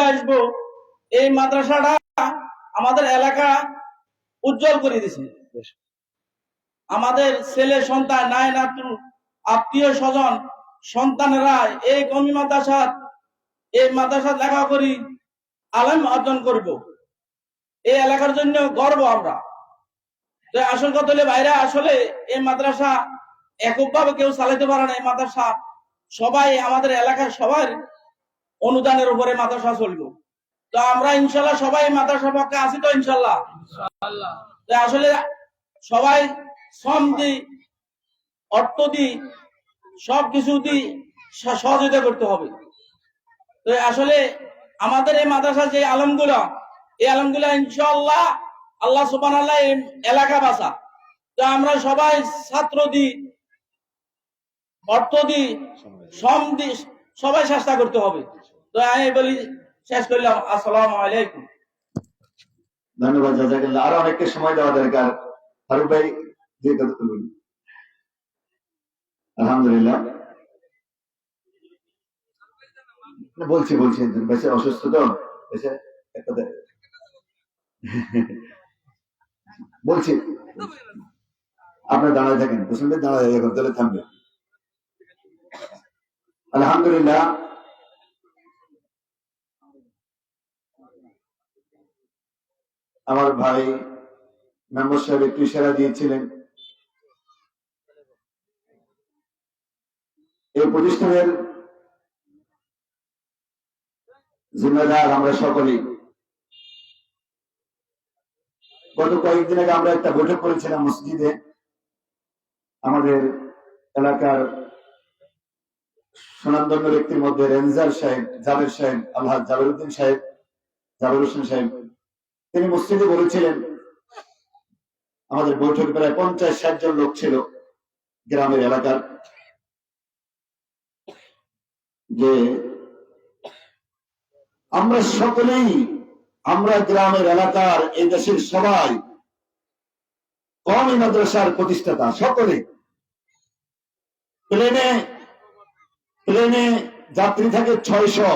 আসব। এই মাদ্রাসাটা আমাদের এলাকা উজ্জ্বল করে দিছে। আমাদের ছেলে সন্তান নাই নাতু আত্মীয় স্বজন সন্তানেরা এই কমি এই মাদ্রাসা লেখা করি আলেম অর্জন করব। এই এলাকার জন্য গর্ব আমরা। তো আসল কথা হলে বাইরে আসলে এই মাদ্রাসা এককভাবে কেউ চালাতে পারে না। এই মাদ্রাসা সবাই আমাদের এলাকার সবার অনুদানের উপরে মাদ্রাসা চলবো। তো আমরা ইনশাল্লাহ সবাই মাদ্রাসা পক্ষে আছি তো ইনশাল্লাহ। আসলে সবাই শ্রম দিই অর্থ দিই সব কিছু স- সহযোগিতা করতে হবে। তো আসলে আমাদের এই মাদ্রাসা যে আলমগুলা এই আলমগুলা ইনশাল্লাহ আল্লাহ সুবান আল্লাহ এলাকা বাসা। তো আমরা সবাই ছাত্র দিই অর্থ দিই শ্রম দি সবাই চেষ্টা করতে হবে। ধন্যবাদ আরও অনেককে সময় দেওয়া দরকার। ফারুক ভাই কথা বলুন। আলহামদুলিল্লাহ। না, বলছি বলছি বেশি অসুস্থ তো? বলছি আপনার দাঁড়ায় থাকেন। ভাই দাঁড়ায় এখন তাহলে থামবে। আলহামদুলিল্লাহ। আমার ভাই মেম্বার সাহেব একটু ইশারা দিয়েছিলেন। এই প্রতিষ্ঠানের জিম্মেদার আমরা সকলেই। গত কয়েকদিন আগে আমরা একটা বৈঠক করেছিলাম মসজিদে। আমাদের এলাকার সুনামধন্য ব্যক্তির মধ্যে রেঞ্জার সাহেব, জাবের সাহেব আল্লাহ জাবের উদ্দিন সাহেব, জাবের হোসেন সাহেব তিনি মসজিদে বলেছিলেন, আমাদের বৈঠক প্রায় পঞ্চাশ, ষাট জন লোক ছিল গ্রামের এলাকার। যে আমরা সকলেই, আমরা গ্রামের এলাকার, এই দেশের সবাই কমই মাদ্রাসার প্রতিষ্ঠাতা, সকলে। প্লেনে প্লেনে যাত্রী থাকে ছয়শো।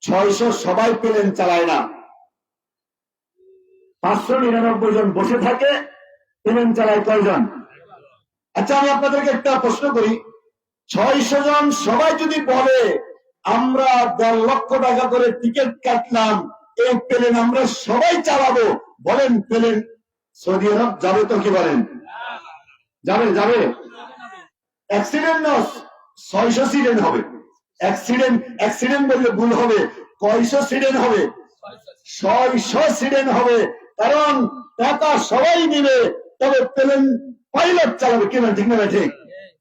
ছয়শো সবাই প্লেন চালায় না। পাঁচশো নিরানব্বই জন বসে থাকে প্লেন চালায় কয়জন? আচ্ছা আমি আপনাদেরকে একটা প্রশ্ন করি। ছয়শো জন সবাই যদি বলে, আমরা দেড় লক্ষ টাকা করে টিকিট কাটলাম, এই প্লেন আমরা সবাই চালাবো, বলেন প্লেন, সৌদি আরব যাবে তো কি বলেন? যাবে যাবে। অ্যাক্সিডেন্ট না, ছয়শো সিডেন্ট হবে। অ্যাক্সিডেন্ট অ্যাক্সিডেন্ট বললে ভুল হবে। কয়শো সিডেন্ট হবে? ছয়শো সিডেন্ট হবে। কারণ টাকা সবাই দিবে তবে প্লেন পাইলট চালাবে কিনা ঠিক না ঠিক?